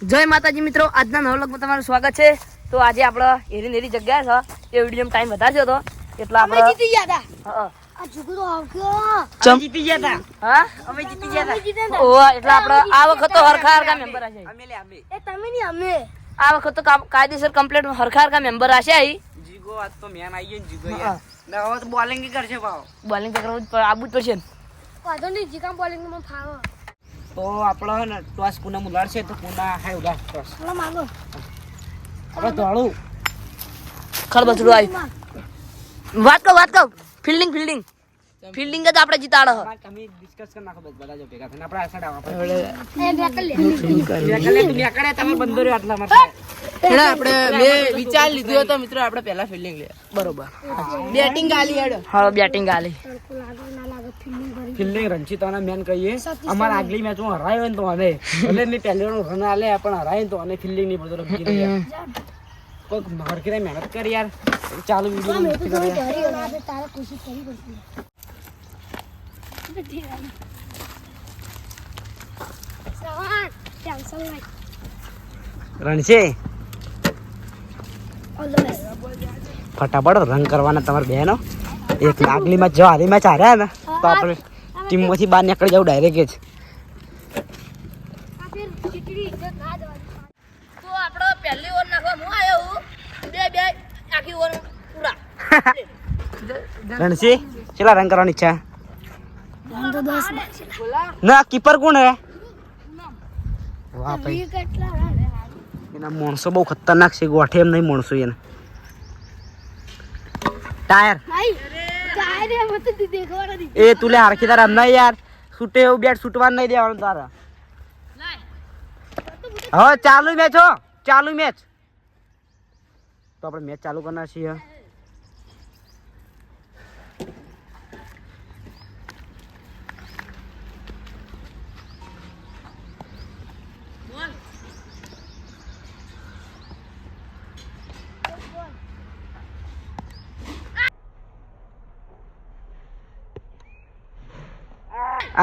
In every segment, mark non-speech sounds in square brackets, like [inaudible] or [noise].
જય માતાજી મિત્રો આજના નવલકમાં તમારું સ્વાગત છે. તો આજે આપણે એરી નેરી જગ્યા છે. એ વીડિયો ટાઈમ વધારજો તો એટલે આપણે જીતી ગયા હતા. હા, આ જુગરો આવ્યો ચમ જીતી ગયા હતા. હા? અમે જીતી ગયા હતા. ઓવા એટલે આપણે આ વખત તો હરખા હરખા મેમ્બર આશે અમે લે અમે. એ તમે ની અમે. આ વખત તો કાયદેસર કમ્પ્લીટ હરખા હરખા મેમ્બર આશે આઈ જીગો આજ તો મેન આવી ગયો જીગો યાર. ના હવે તો બોલિંગ કરશે ભાવ બોલિંગ તો કરવું આબુ જ પડશે વાંધો નહીં જીકામ બોલિંગમાં ફાવો. તો આપણે હે ને ટોસ પુના મુલાડશે તો કુના હાય ઉડા ટોસ ચલો માગો. આપણે દોડું ખરબચડું આઈ વાત કહો વાત કહો. ફિલ્ડિંગ ફિલ્ડિંગ ફિલ્ડિંગ જ આપણે જીતાડો. હ. તમે ડિસ્કસ કરી નાખો બધા જો ભેગા થઈને. આપણે આસડા આપણે. એ બેકલ લે નીકળે તું તમે બંદો રહ્યો આટલા માટે હેડા આપણે મેં વિચાર લીધું હતો મિત્રો આપણે પહેલા ફિલ્ડિંગ લે બરોબર. બેટિંગ ગાલી હેડો. હા બેટિંગ આલી ફિલ્ડિંગ ફિલ્ડિંગ મેન કહીએ અમારા આગલી મેચ હું હરાયો ને તો અને એટલે મેં પહેલી વાર રન આલે પણ હરાય તો અને ફિલ્ડિંગની પડતો રમી રહ્યા. કોઈક કોઈ મહેનત કરી યાર. ચાલુ રણશે ફટાફટ રન કરવાના તમારે બેનો. એક આગલીમાં જો હારી મેચ હાર્યા ને તો આપણે ટીમમાંથી બહાર નીકળી જાવ ડાયરેક્ટ જ. આ ફિર ચીકડી ઇજ્જત ના દેવાની તો આપણો પહેલી ઓવર નાખવા હું આવ્યો હું? બે બે આખી ઓવર પૂરા. રણસી કેટલા રન કરવાની ઈચ્છા? ના કીપર કોણ હે? વાહ ભાઈ એના માણસો બહુ ખતરનાક છે ગોઠે એમ નહીં માણસો એને. ટાયર એ તું લે હારખી તારા ના યાર. છૂટે એવું બેટ છૂટવા નહીં દેવાનું તારા. હવે ચાલુ મેચ હો ચાલુ મેચ. તો આપણે મેચ ચાલુ કરનાર છીએ.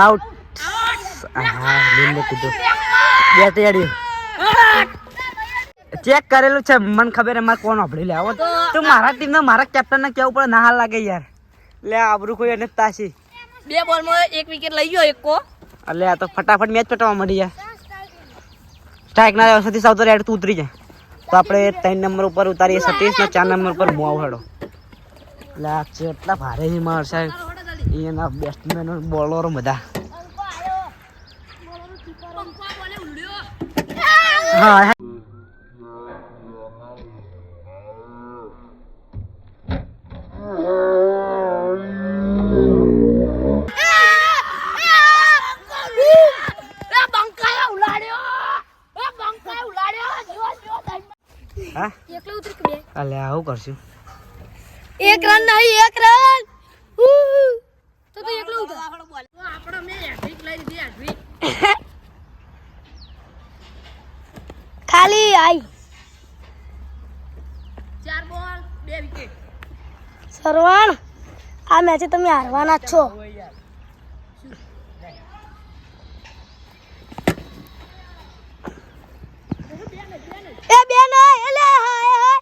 આઉટ હા કીધું બેટ યાડી ચેક કરેલું છે. મને ખબર અમારે કોણ અભડી લે આવો. તો મારા ટીમ ને મારા કેપ્ટન ને કેવું પડે? ના લાગે યાર. લે આબરું કોઈ અને તાસી બે બોલમાં એક વિકેટ લઈ ગયો એક કો. એટલે આ તો ફટાફટ મેચ પટાવવા મળી જાય સ્ટ્રાઇક ના સતીશ આવતો રેડ તું ઉતરી જાય તો આપણે ત્રણ નંબર ઉપર ઉતારીએ સતીશ ને ચાર નંબર ઉપર આવું હેડો એટલે આ કેટલા ભારે હિમાર સાહેબ એના બેટ્સમેનો બોલરો બધા. હા? અલ્યા આવું કરશું. એક રન નહીં એક રન ઉહ. તો તો એકલો ઉતર આપણે મેં હેટ્રિક લઈ લીધી હેટ્રિક [laughs] ખાલી આઈ. ચાર બોલ બે વિકેટ સરવાણ આ મેચે તમે હારવાના છો. એ બે નહીં એલે હાય હાય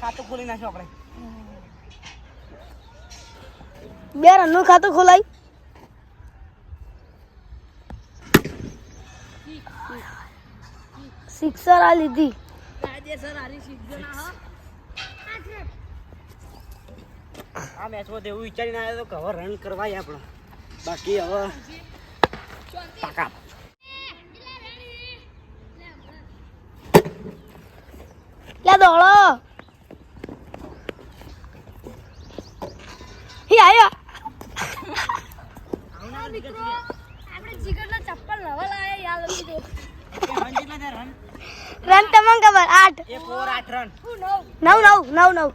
ખાતું ખોલી નાખ્યો આપણે. બે રનનું ખાતું ખોલાય. સિક્સર આ લીધી. આ મેચમાં એવું વિચારીને આવ્યો તો કે હવે રન કરવાય આપણો. બાકી હવે પાકા. લે દોડો. હી આયો. રન તમને ખબર આઠ. એક ઓવર આઠ રન નવ નવ નવ નવ.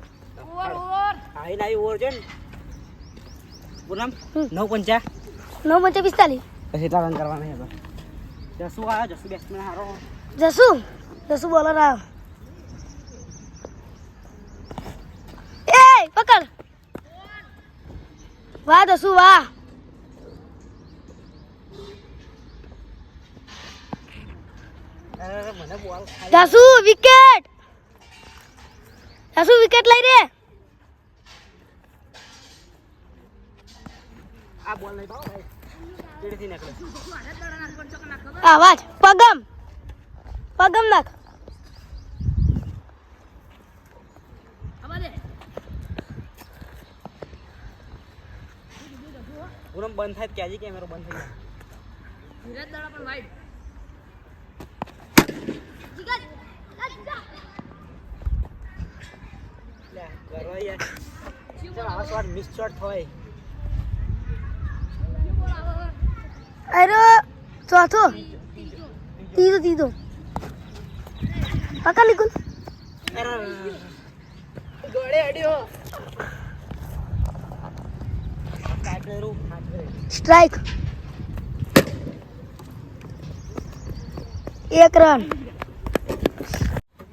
આઈ ના ઓવર છે ને. પૂનમ નવ પંચા. નવ પંચા પિસ્તાલીસ. પછી એટલા રન કરવાના છે જસુ આવ્યો જસુ બેટ્સમેન હારો. જસુ જસુ બોલર આવ્યો એ પકડ. વાહ જસુ વાહ અરે મને બોલ દાસુ વિકેટ દાસુ વિકેટ લઈ રે. આ બોલ લઈ પાવ ભાઈ. કેડીથી નીકળે. આવાજ પગમ. પગમ નાખ. પૂરમ બંધ થાય ક્યાંજી કેમેરો બંધ થઈ જાય? ધીરજ દાડા પણ વાઈટ લે કરવા યાર ચાલ આવા શોટ મિસ શોટ થાય અરે ચોથો. ત્રીજો ત્રીજો પકડ નિકુલ અરે ગોળે અડ્યો સ્ટ્રાઇક. એક રન.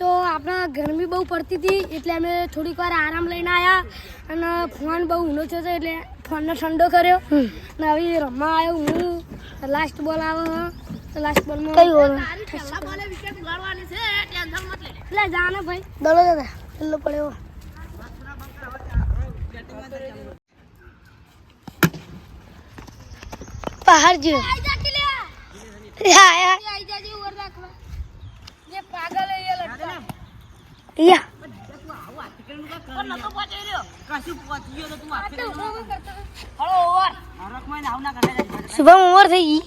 તો આપણે ગરમી બહુ પડતી હતી એટલે અમે થોડીક વાર આરામ લઈને આવ્યા અને ફોન બહુ ઊંડો થયો હતો એટલે ફોનને ઠંડો કર્યો. ને હવે રમવા આવ્યો હું લાસ્ટ બોલ આવે લાસ્ટ બોલમાં કઈ બોલ? એટલે જાને ભાઈ. દડો દાદા છેલ્લો પડ્યો. બહાર જો યા યા હરખમાં આવ ના કાઢે શુભમ ઉંમર થઈ ગઈ?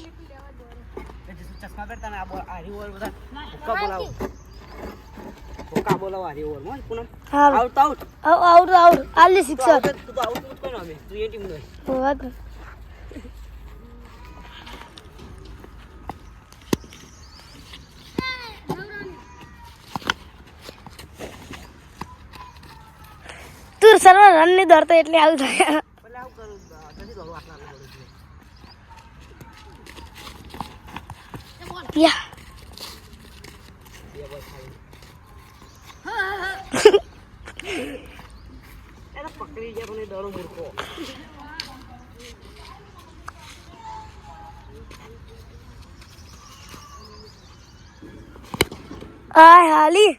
ચશ્મા પહેરતા ને આ બોલ હારી ઓવર બધા હુક્કા બોલાવો. હુક્કા બોલાવો હારી ઓવરમાં Poonam. Out out out out આલી સિક્સર તું આઉટ કોઈ અમે તું એ ટીમ નો સર્વ રનની દોડતો એટલે આવું થાય. પકડી ગયા એ દડો મૂર્ખો આય હાલી.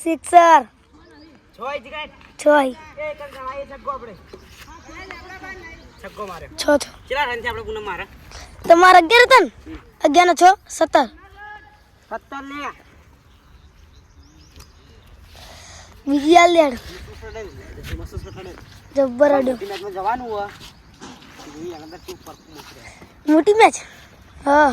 સિક્સર છોય છો છય છ તમારા અગિયાર હતા ને? અગિયાર છો? સત્તર. સત્તર લે બીજી આ લેડ જબ્બર અડ્યો જવાનું હોય. મોટી મેચ હા.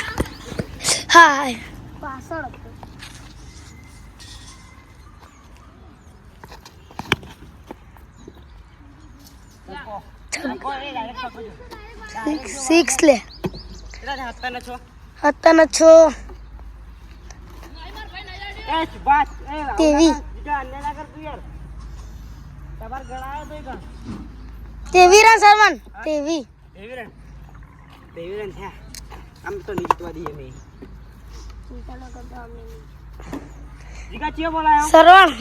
હાય પાછળ સિક્સ લે કેટલા છે હત્તા ના છો હતા છો એ બાત એ તેવી. જીગા અન્ય ના કર તું યાર તમાર ગણાયો તો ગણ તેવી રન સરવન તેવી દેવી રન દેવી રન થયા આમ તો નહીં જીતવા દઈએ મેં જીગા ચિયો બોલાયો સરવણ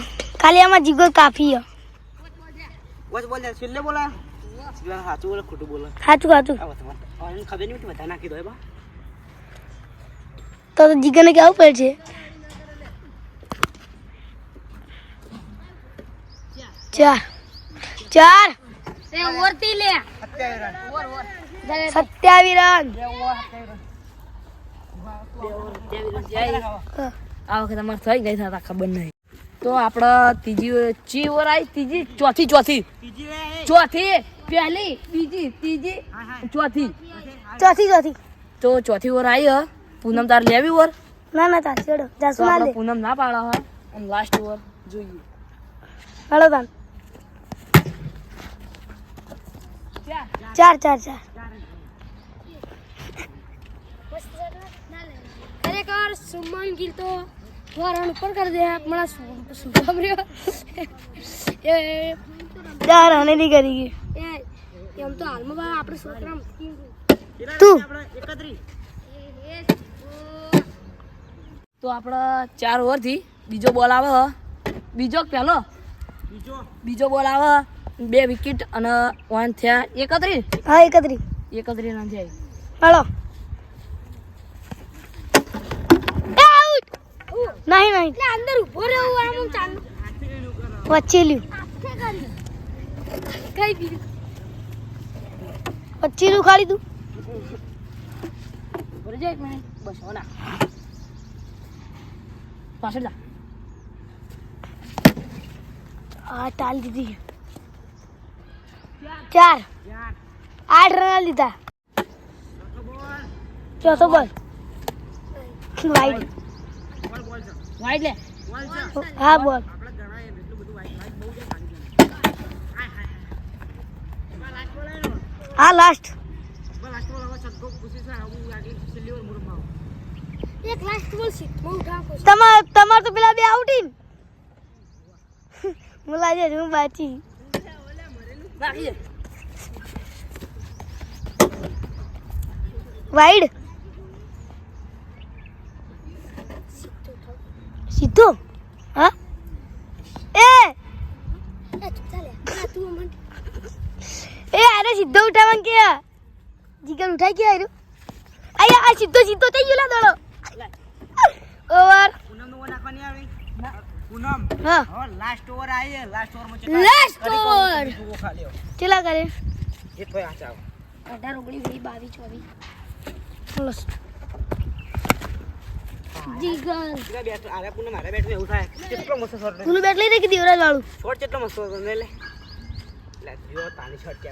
ખાલી આમાં જીગો કાફી હે બસ બોલ છેલ્લે સાચું બોલે ખોટું બોલે. સાચું સાચું આ વાત વાત એને ખબર નહીં બધા નાખી દો બા. તો તો જીગાને કેવું પડશે? ચાર. ચાર સત્યાવી રન. આ વખત અમારે થઈ ગઈ હતા ખબર નહીં તો આપણે ત્રીજી ચી ઓવર આવી ત્રીજી? ચોથી ચોથી. ચોથી પહેલી બીજી ત્રીજી ચોથી. ચોથી ચોથી. તો ચોથી ઓવર આવી હ. પૂનમ તાર લેવી ઓવર ના ના તાર ચડો જાસુ ના લે. પૂનમ ના પાડા હોય. અને લાસ્ટ ઓર જોઈએ. હાલો તાન. ચાર ચાર ચાર. ખરેખર સુમન ગીલ તો વારણ ઉપર કરી દે. મને સુભાવ્યો એ ચાર રને ની કરી ગઈ એમ તો હાલમાં બા આપણે છોકરા તું. તો આપણે ચાર ઓવરથી બીજો બોલ આવે બીજો પહેલો બીજો. બોલ આવે બે વિકેટ અને વન થયા એકત્રીસ. હા એકત્રી. એકત્રીસ ના થયા. હળો નહીં નહીં. એટલે અંદર ઊભો રહેવું આમ ચાલુ. વચ્ચે લ્યું કઈ બીજું વચ્ચે નું ખાલી તું. બરાબર છે એક મિનિટ. બસ ના પાછળ જા. આ ટાળી દીધી ચાર. આઠ રન લીધા. ચોથો બોલ વાઈડ વાઈડ લે. હા બોલ. હા લાસ્ટ એક લાસ્ટ તમાર તમાર તો પેલા બે આઉટીન મુલાજે હું બાચી. વાઈડ. સીધો? હા? એ! એ અરે સીધો ઉઠાવવાનું કે? જીગર ઉઠાઈ ગયા આયુ આયા આ સીધો સીધો થઈ ગયો લાદળો ઓવર. પૂનમ હા. લાસ્ટ ઓવર આયે લાસ્ટ ઓવર કરે એ તો આ ચાવ 18 19 20 22 24 જીગલ. જીગા બેટ આરે પુને મારે બેટ એવું થાય. કેટલો મસ્ત તું બેટ લઈ રે કે દેવરાજ વાળું? શોટ કેટલો મસ્ત હતો ને લે લે.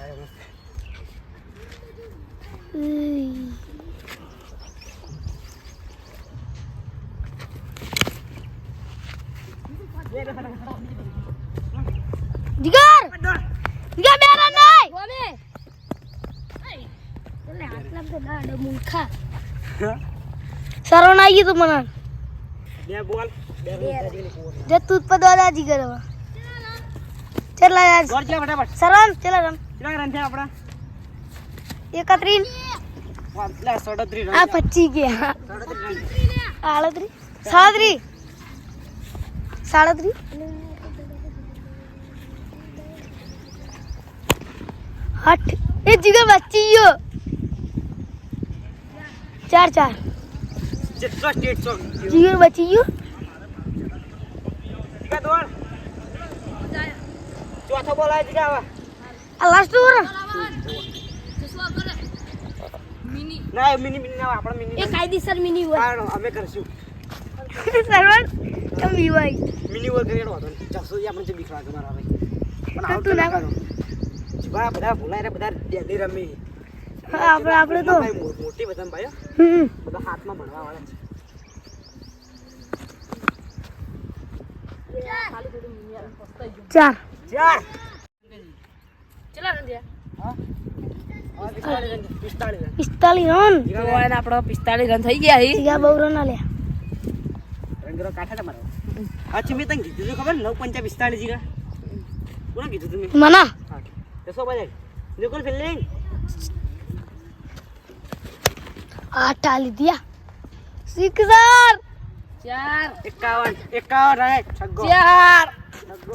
આવે મસ્ત. જીગર સરવણ આવી ગયું તું મને બે બોલ બે રન થઈ ગયેલી. જે તું પર દાદા જીગર હવે ચલા યાર ગોળ ચલા ફટાફટ સરવણ ચલા રન કેટલા રન થયા આપણા એકત્રીસ વાહ, લે, સાડત્રીસ રન આ થયા. પચી ગયા સાડત્રીસ રન. આડત્રીસ સાડત્રીસ સાડત્રીસ આઠ એ જીગર બચી ગયો ચાર ચાર જેટલો સ્ટેટ સોંગ જીગર બચી ગયો? જીગા દોડ. ચોથો બોલ આવી હવે આ લાસ્ટ ઓવર ના મિની મિની ના આપણે મિની એ કાયદેસર મિની હોય. હા અમે કરશું. સરવણ કેમ વિવાય મિની વર્ક રેડો હતો જસો આપણે જે બીખરા કે મારા ભાઈ. પણ તો ના કરો. જીવા બધા ભૂલાય રે બધા ડેલી રમી. આપણે આપણે તો ભાઈ મોટી બધા ભાઈ હમ. બધા હાથમાં ભણવા વાળા. છે ચાર. ચાર પિસ્તાલીસ રન. તો પિસ્તાલીસ રન થઈ ગયા ગયા બહુ રન આલ્યા. રંગરો કાઠા તમારો અચ્છા મેં તને કીધું ખબર? નવ પંચા પિસ્તાલીસ જીરા. કોને કીધું તમે મના? હા. જસો બજાર નિકોલ ફિલ્ડિંગ? આઠ આલી દિયા સિક્સર ચાર. એકાવન. એકાવન છગ્ગો ચાર.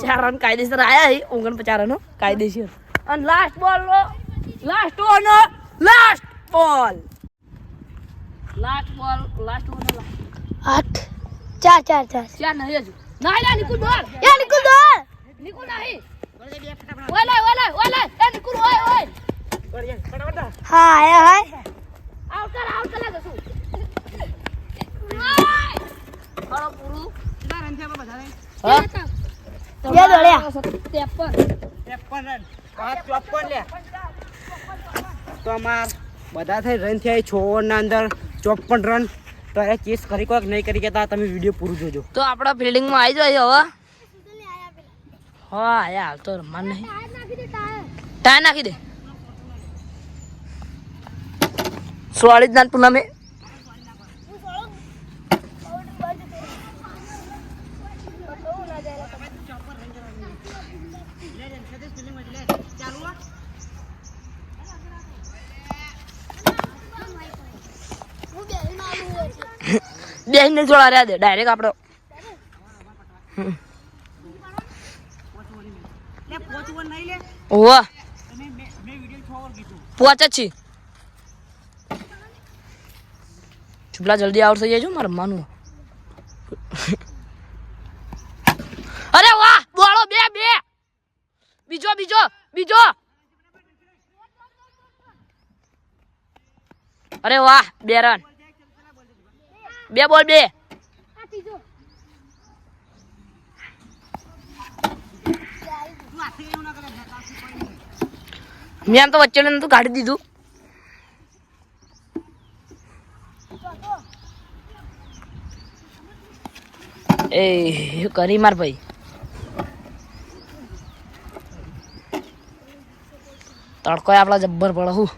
ચાર રન કાયદેસર આયા હી. ઓગણપચાસ રનો કાયદેસર. અને લાસ્ટ બોલ નો. લાસ્ટ ઓવર નો. Last ball last ball last over નો. આઠ. ચાર ચાર ચાર. ચાર નહીં હજુ. ના લે નિકુલ બોલ યા નિકુલ દોડ. નિકુલ નહીં. ઓલે ઓલે ઓલે એ નિકુલ ઓય ઓય. હા આયા હાય આઉટ કર આઉટ કર જશું ખરો પૂરું કેટલા રન થયા બધા હા બે દોડ્યા લે. તો અમાર બધા થઈ રન થયા છ ઓવરના અંદર. ચોપન રન. તો એ ચેસ કરી કોક નહીં કરી કેતા તમે વીડિયો પૂરું જોજો. તો આપણા ફિલ્ડિંગમાં આવી જાય હવે? હા આયા હાલ તો રમવા નહીં. ટાયર નાખી દે સોળી જ ના પૂનમે બે ને થોડા રહ્યા દે ડાયરેક્ટ આપણો જલ્દી આઉટ થઈ જાય મારે રમવાનું અરે વાહ બોલો બે બે. બીજો બીજો બીજો. અરે વાહ, બે રન બે બોલ બે. મેં આમ તો વચ્ચે નતું કાઢી દીધું. એ કરી માર ભાઈ. તડકો આપડા જબ્બર પડે, હું.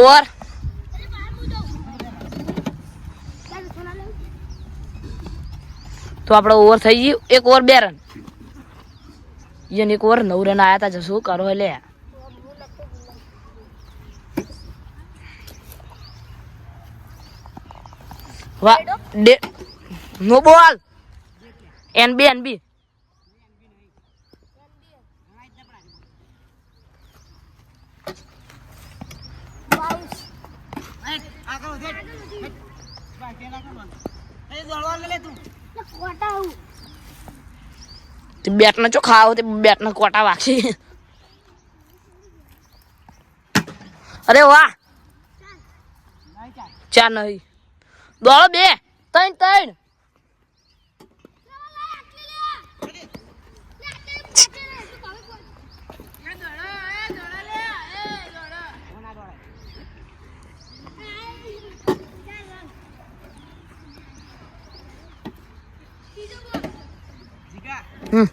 ઓવર તો આપણે ઓવર થઈ ગયું. એક ઓવર બે રન યન એક ઓવર નવ રન આયા હતા શું કરો લે. વાહ no ball N B N બી તે બેટ ના ચો ખાવ તે બેટ ના કોટા વાગશે. અરે વાહ! ચાર નહીં. દોડો બે. ત્રણ ત્રણ. હમ.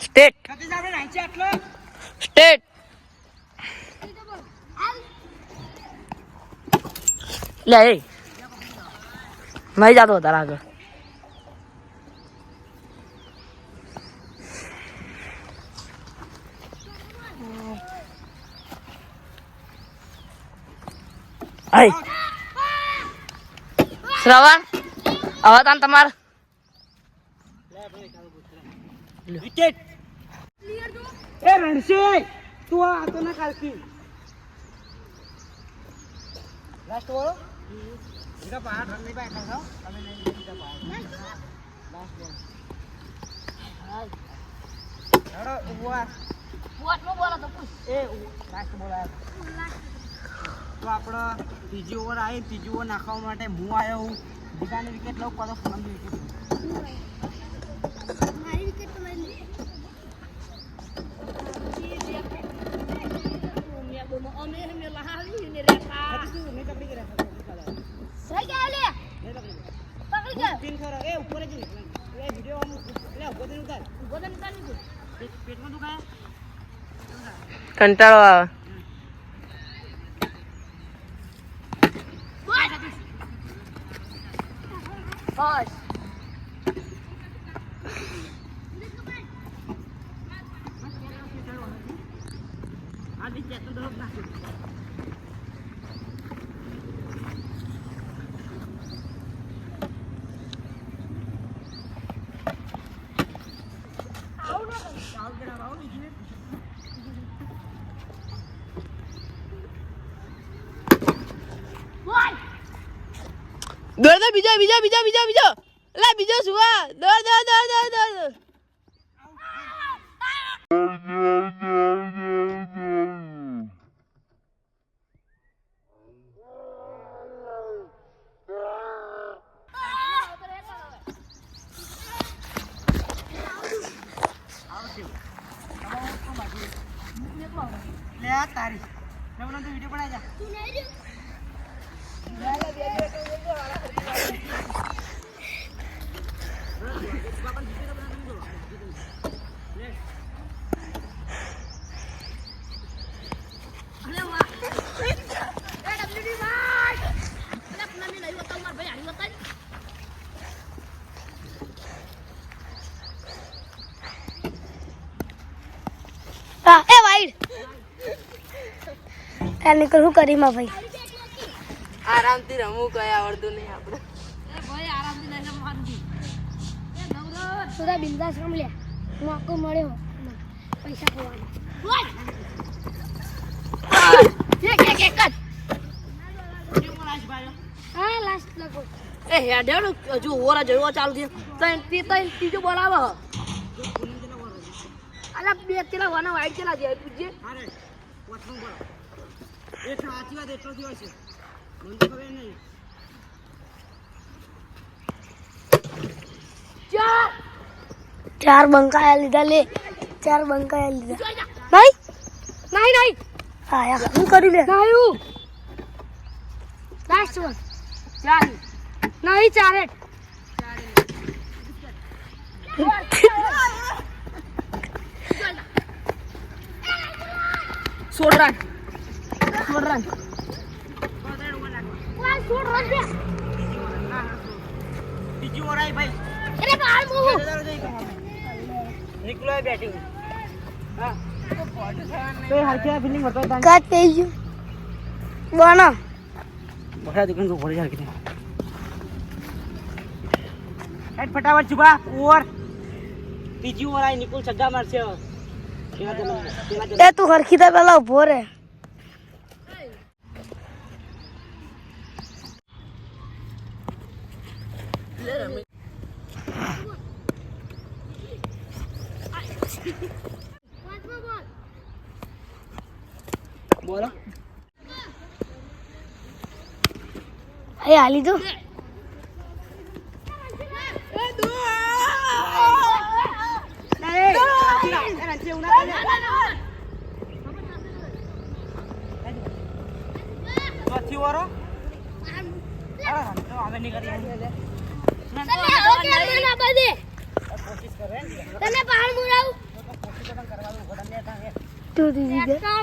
સ્ટેટ. સ્ટેટ. લે એ. નહીં જાતો તારા આગળ. શ્રવણ? હવે તાન તમાર વિકેટ એ રણશે, તું આ તો ના કાલથી લાસ્ટ બોલો એકા પહાડ રન નહીં પાય ખાવ તમે નહીં જીતા પહાડ લાસ્ટ બોલ હેડો ઊભા એ લાસ્ટ બોલ તો આપણો ત્રીજી ઓવર આવી, ત્રીજી ઓવર નાખવા માટે હું આવ્યો હું. બીજાની વિકેટ લઉં પાછો ફોન વિકેટ પિન કરો એ ઉપર જ એ વિડિયો આમ એટલે ઊભો થઈને ઉતાર પેટ- પેટમાં દુખાય કંટાળો આવે બસ આ બી ચેક તો દરરોજ નાખ્યું દોડ દો બીજો બીજો બીજો બીજો બીજો. લે બીજો સુવા દોડ દોડ દોડ દોડ દોડ હારી રમણ તો વિડિયો બનાવી જા તું નહીં રહ્યો? હા એ વાઈડ આ નીકળ શું કરી માં ભાઈ. આરામથી રમવું કઈ આવડતું નહીં આપણે. થોડા બિંદાસ રમલ્યા મોકો મળ્યો. પૈસા ખોવાના. હા. લાસ્ટ લગો એ હેડે હજુ હોરા જરૂર ચાલુ તૈન ત્રીજો બોલ આવે અલા બે તેલા વાના વાઈટ તેલા જાય પૂછજે. અરે વચમાં બોલો એ સાચી વાત એટલો દિવસ છે. મને તો ખબર નહીં. ચાર! ચાર બંકાયા લીધા લે. ચાર બંકાયા લીધા. નહીં નહીં. નહીં આયા હું કરી લે? નહીં લાસ્ટ વન. ચાર નહીં ચારે. સોડ રન સોળ ફટાફટ છુપા ઓર. બીજી ઓવર નિકુલ છગ્ગા મારશે. એ તું હરખી તા પેલા ઊભો રે બોલો એ લીધું. તને પહાડ મુરાવ. તું દીદી પાછા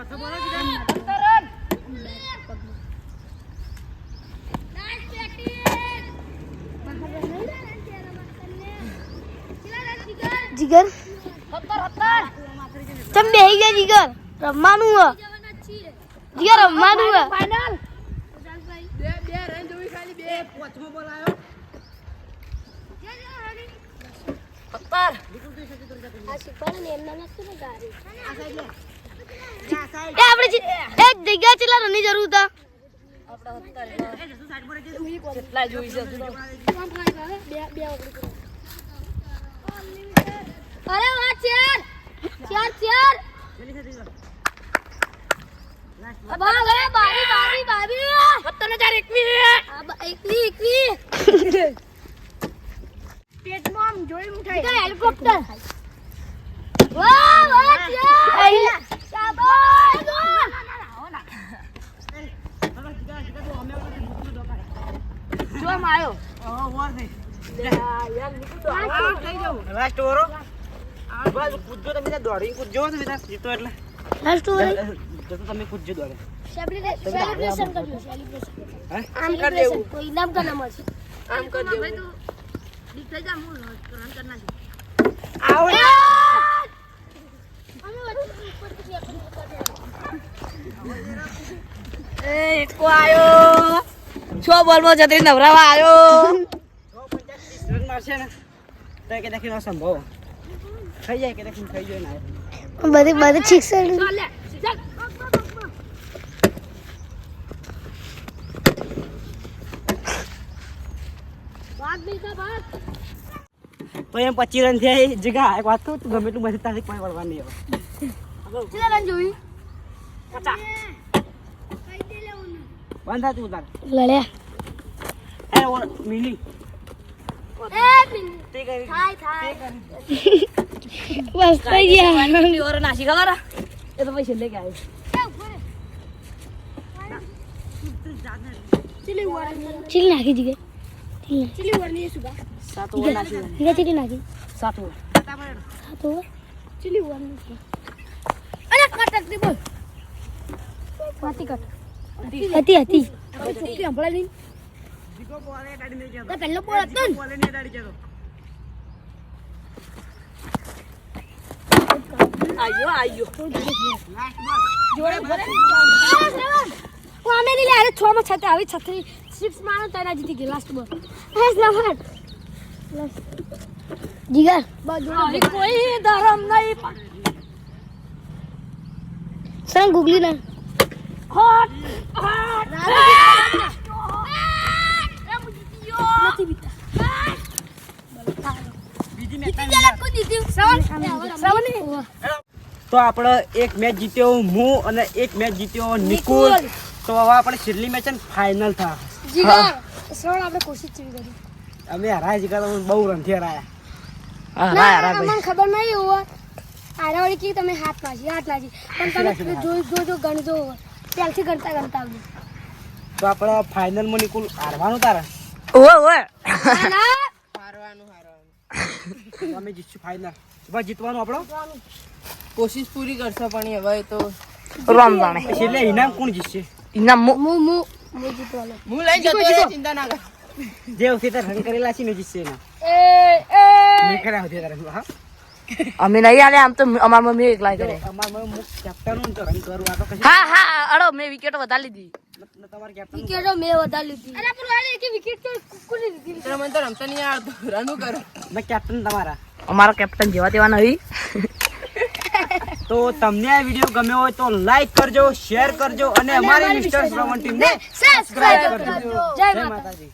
ગઈ વાહ ભાઈ ચોથો બોલો કીધા જીગર તમે બેહી ગયા જીગર રમવાનું હ જીગર રમવાનું હ ફાઇનલ પાંચમો બોલ આવ્યો સત્તર એ આપણે એક જગ્યા ચેલા રની જરૂર હતા? અરે વાહ ચેર ચેર ચેર વાહ વાહ બાવી બાવી બાવી સત્તર હજાર એકવીસ આ બા- એકવી એકવી! [laughs] પેટમાં આમ જોઈ મુઠાઈ હેલિકોપ્ટર વાહ વાહ ચાર શાબાશ જો આમ આવ્યો લાસ્ટ ઓવરો બસ કૂદજો તમે ત્યાં દોડી કૂદજો તમે ત્યાં જીતો એટલે. Last over. જતો તમે કૂદજો દોડે. સેલિબ્રેશન કરજો સેલિબ્રેશન આમ કરી દેવું. તો ઇનામ નામ છે આમ કરી દેવું. દીક જા હું રન કરી નાખી આવો એ એકો આવ્યો છ બોલમાં જતરી નવરાવા આવ્યો સો [laughs] પંચાસ રન મારશે ને. તો કે દેખી સંભવ. થઈ જાય કે થઈ જાય ના. બધી બધી ઠીક છે. તો એમ પચી રન થયા જગા એક વાત કહું તું ગમે એટલું મસ્ત તારીખ કોઈ વળવાની હવે કેટલા રન જોઈ બંધ તું તાર. લડ્યા. એ ઓ મિની. તે કરી બસ થઈ ગયા ઓર નાસી ખબર? એ તો કટ હતી હતી જીગો બોલે ડાડી નહીં તો પહેલો બોલ હતો આયો આયો હું અમે લે અરે છ માં છત્રી આવી છત્રી સિક્સ મારો તને જીતી ગઈ લાસ્ટ બોલ હે નંબર જીગર બસ કોઈ ધરમ નહીં પણ ગુગલી ના હોટ હોટ નથી બીતા બીજી મેચ તો આપણે એક મેચ જીત્યો હું અને એક મેચ જીત્યો નિકુલ. તો હવે આપણે છેલ્લી મેચ ફાઇનલ થા. જીગર આપણે કોશિશ ચીવી કરી. અમે હરાય જીગા તો બહુ રનથી હરાયા. હા ના ખબર નહીં હોય. આરાવાળી કી તમે હાથ નાખી હાથ લાગી પણ તમે જોઈ જોજો ગણજો ત્યાંથી ગણતા ગણતા આવજો. તો આપણે ફાઇનલમાં નિકુલ હારવાનું તારે? ઓય ઓય ના, ના હારવાનું હારવાનું તો અમે જીતશું ફાઇનલ ભાઈ જીતવાનું આપણો? કોશિશ પૂરી કરશો પણ હવે તો રામ જાણે. એટલે ઇનામ કોણ જીતશે? ઇનામ મુ મુ મુ જીતવાનો. મુ લઈ જતો ચિંતા ના કર. જે વખતે તારે રન કરેલા છે ને જીતશે એના. એ એ. મે કર્યા હતી તારે હા? અમે નહીં આલે આમ તો અમાર મમ્મી એકલા કરે અમાર મમ્મી કેપ્ટન તો રન કરું આ તો હા હા અડો મેં વિકેટ વધારી લીધી. ન- તમારે કેપ્ટન વિકેટો મેં વધારે લીધી. અરે પણ વાળી એક વિકેટ તો કોની લીધી. મિત્ર તો રમતા નહીં આવડતું રનું કરો. મેં કેપ્ટન તમારા. અમારો કેપ્ટન જેવા તેવા નહીં. તો તમને આ વીડિયો ગમ્યો હોય તો લાઈક કરજો શેર કરજો અને અમારી મિસ્ટર શ્રવણ ટીમને સબસ્ક્રાઇબ કરજો. જય માતાજી.